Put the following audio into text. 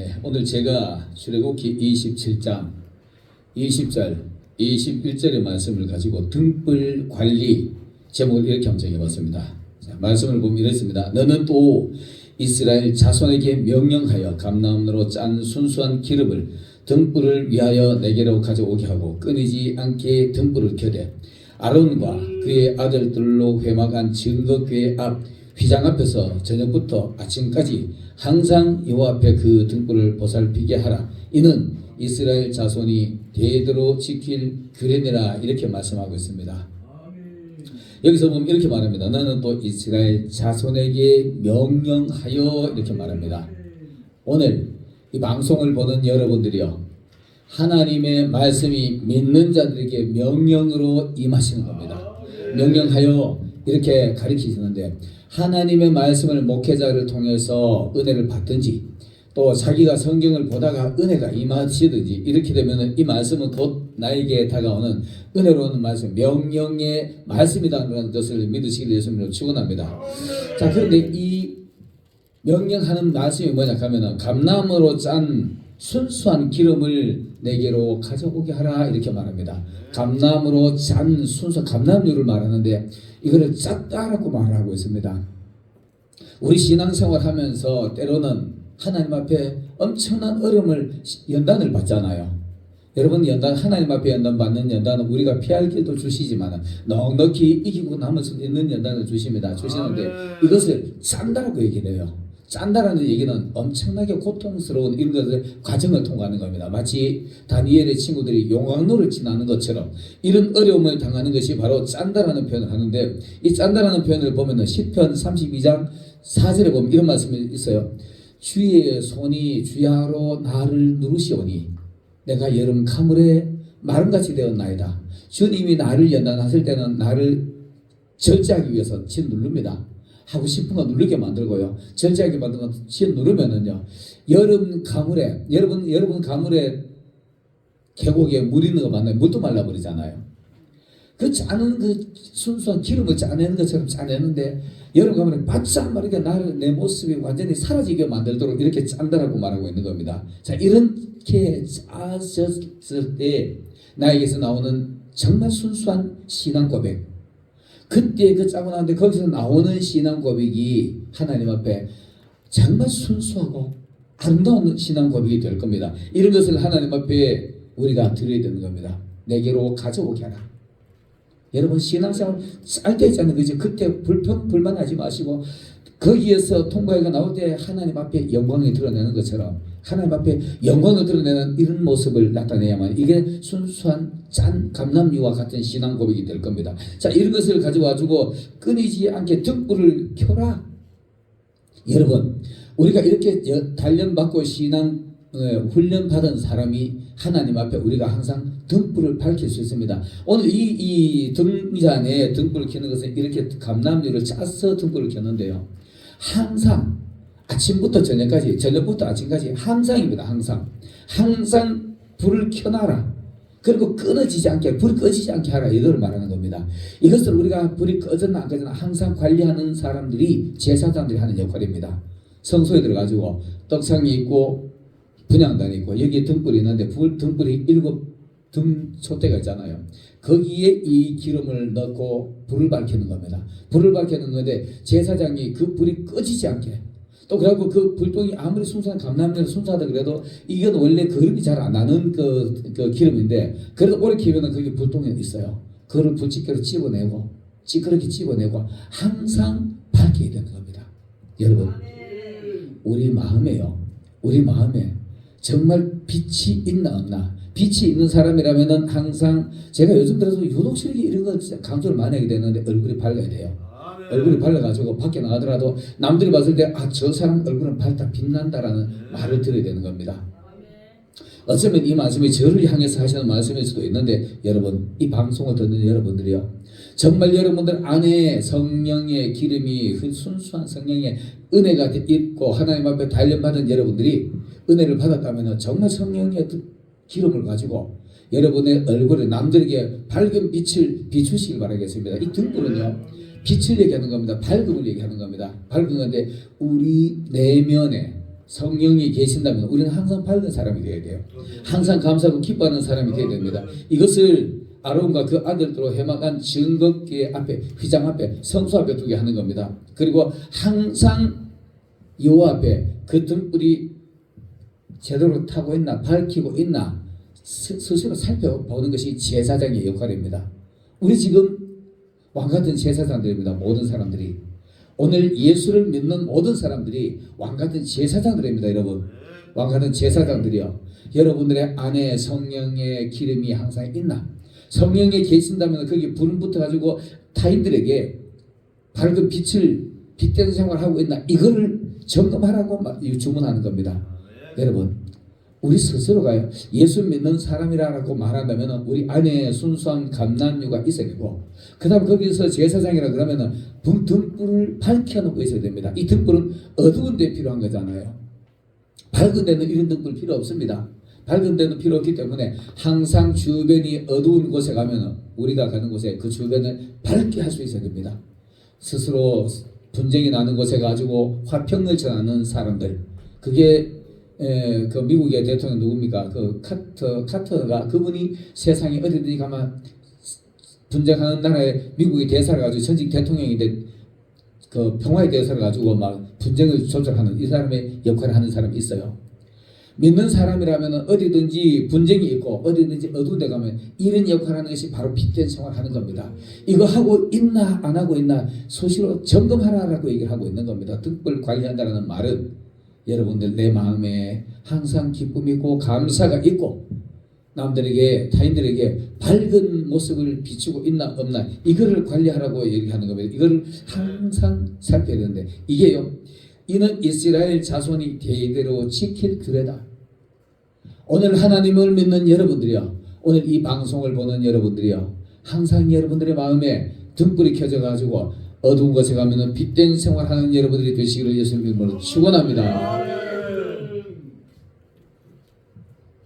예, 오늘 제가 출애굽기 27장 20절, 21절의 말씀을 가지고 등불 관리 제목을 이렇게 함정해 봤습니다. 자, 말씀을 보면 이렇습니다. 너는 또 이스라엘 자손에게 명령하여 감나무로 짠 순수한 기름을 등불을 위하여 내게로 가져오게 하고 끊이지 않게 등불을 켜되 아론과 그의 아들들로 회막한 증거궤 앞 휘장 앞에서 저녁부터 아침까지 항상 여호와 앞에 그 등불을 보살피게 하라. 이는 이스라엘 자손이 대대로 지킬 규례니라 이렇게 말씀하고 있습니다. 여기서 보면 이렇게 말합니다. 나는 또 이스라엘 자손에게 명령하여 이렇게 말합니다. 오늘 이 방송을 보는 여러분들이요. 하나님의 말씀이 믿는 자들에게 명령으로 임하시는 겁니다. 명령하여 이렇게 가리키시는데 하나님의 말씀을 목회자를 통해서 은혜를 받든지 또 자기가 성경을 보다가 은혜가 임하시든지 이렇게 되면 이 말씀은 곧 나에게 다가오는 은혜로운 말씀, 명령의 말씀이라는 것을 믿으시길 예수님으로 축원합니다. 자, 그런데 이 명령하는 말씀이 뭐냐 하면은 감나무로 짠 순수한 기름을 내게로 가져오게 하라 이렇게 말합니다. 감나무로 짠 순수 감나무를 말하는데 이거를 짰다라고 말하고 있습니다. 우리 신앙생활 하면서 때로는 하나님 앞에 엄청난 어려움을 연단을 받잖아요. 여러분 연단 하나님 앞에 연단 받는 연단은 우리가 피할 길도 주시지만 넉넉히 이기고 남을 수 있는 연단을 주십니다. 주시는데 이것을 짠다라고 얘기해요. 짠다라는 얘기는 엄청나게 고통스러운 이런 것을 과정을 통과하는 겁니다. 마치 다니엘의 친구들이 용광로를 지나는 것처럼 이런 어려움을 당하는 것이 바로 짠다라는 표현을 하는데 이 짠다라는 표현을 보면은 시편 32장 4절에 보면 이런 말씀이 있어요. 주의 손이 주야로 나를 누르시오니 내가 여름 가물에 마름같이 되었나이다. 주님이 나를 연단하실 때는 나를 절제하기 위해서 진 누릅니다. 하고 싶은 거 누르게 만들고요. 절제하게 만든 거진 누르면은요. 여름 가물에 여러분 여러분 가물에 계곡에 물 있는 거 맞나요? 물도 말라버리잖아요. 그 짜는 그 순수한 기름을 짜내는 것처럼 짜내는데 여러분 가면 바짝 마르게 나를 내 모습이 완전히 사라지게 만들도록 이렇게 짠다라고 말하고 있는 겁니다. 자 이렇게 짜졌을 때 나에게서 나오는 정말 순수한 신앙 고백. 그때 그 짜고 나는데 거기서 나오는 신앙 고백이 하나님 앞에 정말 순수하고 아름다운 신앙 고백이 될 겁니다. 이런 것을 하나님 앞에 우리가 드려야 되는 겁니다. 내게로 가져오게 하라. 여러분 신앙생활 있잖아요. 그죠? 그때 불평 불만하지 마시고 거기에서 통과해가 나올 때 하나님 앞에 영광을 드러내는 것처럼 하나님 앞에 영광을 드러내는 이런 모습을 나타내야만 이게 순수한 짠 감남유와 같은 신앙 고백이 될 겁니다. 자 이런 것을 가지고 와주고 끊이지 않게 등불을 켜라. 여러분 우리가 이렇게 단련 받고 신앙 어, 훈련 받은 사람이 하나님 앞에 우리가 항상 등불을 밝힐 수 있습니다. 오늘 이, 이 등잔에 등불을 켜는 것은 이렇게 감남유를 짜서 등불을 켰는데요. 항상 아침부터 저녁까지, 저녁부터 아침까지 항상입니다. 항상. 항상 불을 켜놔라. 그리고 끊어지지 않게, 불이 꺼지지 않게 하라. 이걸 말하는 겁니다. 이것을 우리가 불이 꺼졌나 안 꺼졌나 항상 관리하는 사람들이 제사장들이 하는 역할입니다. 성소에 들어가지고 떡상이 있고 분양단이 있고 여기에 등불이 있는데 불, 등불이 일곱 등 촛대가 있잖아요. 거기에 이 기름을 넣고 불을 밝히는 겁니다. 불을 밝히는 건데 제사장이 그 불이 꺼지지 않게 또 그래갖고 그 불똥이 아무리 순수한 감남면 순수하다 그래도 이건 원래 그름이 잘 안 나는 그, 그 기름인데 그래도 오래 키우면 거기 불똥이 있어요. 그거를 불집게로 집어내고 찌그럽게 집어내고 항상 밝혀야 되는 겁니다. 여러분 우리 마음에요. 우리 마음에 정말 빛이 있나 없나 빛이 있는 사람이라면은 항상 제가 요즘 들어서 유독 실기 이런 거 진짜 강조를 많이 하게 되는데 얼굴이 밝아야 돼요. 얼굴이 밝아가지고 밖에 나가더라도 남들이 봤을 때 아 저 사람 얼굴은 밝다 빛난다라는 말을 들어야 되는 겁니다. 어쩌면 이 말씀이 저를 향해서 하시는 말씀일 수도 있는데 여러분 이 방송을 듣는 여러분들이요 정말 여러분들 안에 성령의 기름이 그 순수한 성령의 은혜가 있고 하나님 앞에 단련받은 여러분들이 은혜를 받았다면 정말 성령의 기름을 가지고 여러분의 얼굴에 남들에게 밝은 빛을 비추시길 바라겠습니다. 이 등불은요 빛을 얘기하는 겁니다. 밝음을 얘기하는 겁니다. 밝은 건데 우리 내면에 성령이 계신다면 우리는 항상 밝은 사람이 되어야 돼요. 항상 감사하고 기뻐하는 사람이 되어야 됩니다. 이것을 아론과 그 아들들로 해막한 증거계 앞에 휘장 앞에 성수 앞에 두게 하는 겁니다. 그리고 항상 여호와 앞에 그 등불이 제대로 타고 있나 밝히고 있나 스- 스스로 살펴보는 것이 제사장의 역할입니다. 우리 지금 왕 같은 제사장들입니다. 모든 사람들이 오늘 예수를 믿는 모든 사람들이 왕 같은 제사장들입니다, 여러분. 왕 같은 제사장들이요. 여러분들의 안에 성령의 기름이 항상 있나? 성령에 계신다면 거기 불은 붙어 가지고 타인들에게 밝은 빛을 빛된 생활하고 있나? 이거를 점검하라고 주문하는 겁니다. 여러분, 우리 스스로가요 예수 믿는 사람이라고 말한다면 우리 안에 순수한 감남유가 있어야 되고 그 다음 거기서 제사장이라 그러면은 등- 등불을 밝혀놓고 있어야 됩니다. 이 등불은 어두운 데 필요한 거잖아요. 밝은 데는 이런 등불 필요 없습니다. 밝은 데는 필요 없기 때문에 항상 주변이 어두운 곳에 가면은 우리가 가는 곳에 그 주변을 밝게 할 수 있어야 됩니다. 스스로 분쟁이 나는 곳에 가지고 화평을 전하는 사람들 그게 에, 그 미국의 대통령 누굽니까? 그 카터 카터가 그분이 세상에 어디든지 가면 분쟁하는 나라에 미국의 대사를 가지고 전직 대통령이 된그 평화의 대사를 가지고 막 분쟁을 조절하는 이 사람의 역할을 하는 사람이 있어요. 믿는 사람이라면 어디든지 분쟁이 있고 어디든지 어두운 데 가면 이런 역할을 하는 것이 바로 빛된 생활을 하는 겁니다. 이거 하고 있나 안 하고 있나 소시로 점검하라라고 얘기를 하고 있는 겁니다. 등불 관리한다는 말은 여러분들 내 마음에 항상 기쁨이 있고 감사가 있고 남들에게 타인들에게 밝은 모습을 비추고 있나 없나 이거를 관리하라고 얘기하는 겁니다. 이걸 항상 살펴야 되는데 이게요. 이는 이스라엘 자손이 대대로 지킬 규례다. 오늘 하나님을 믿는 여러분들이요. 오늘 이 방송을 보는 여러분들이요. 항상 여러분들의 마음에 등불이 켜져 가지고 어두운 곳에 가면은 빛된 생활하는 여러분들이 되시기를 예수님 이름으로 축원합니다.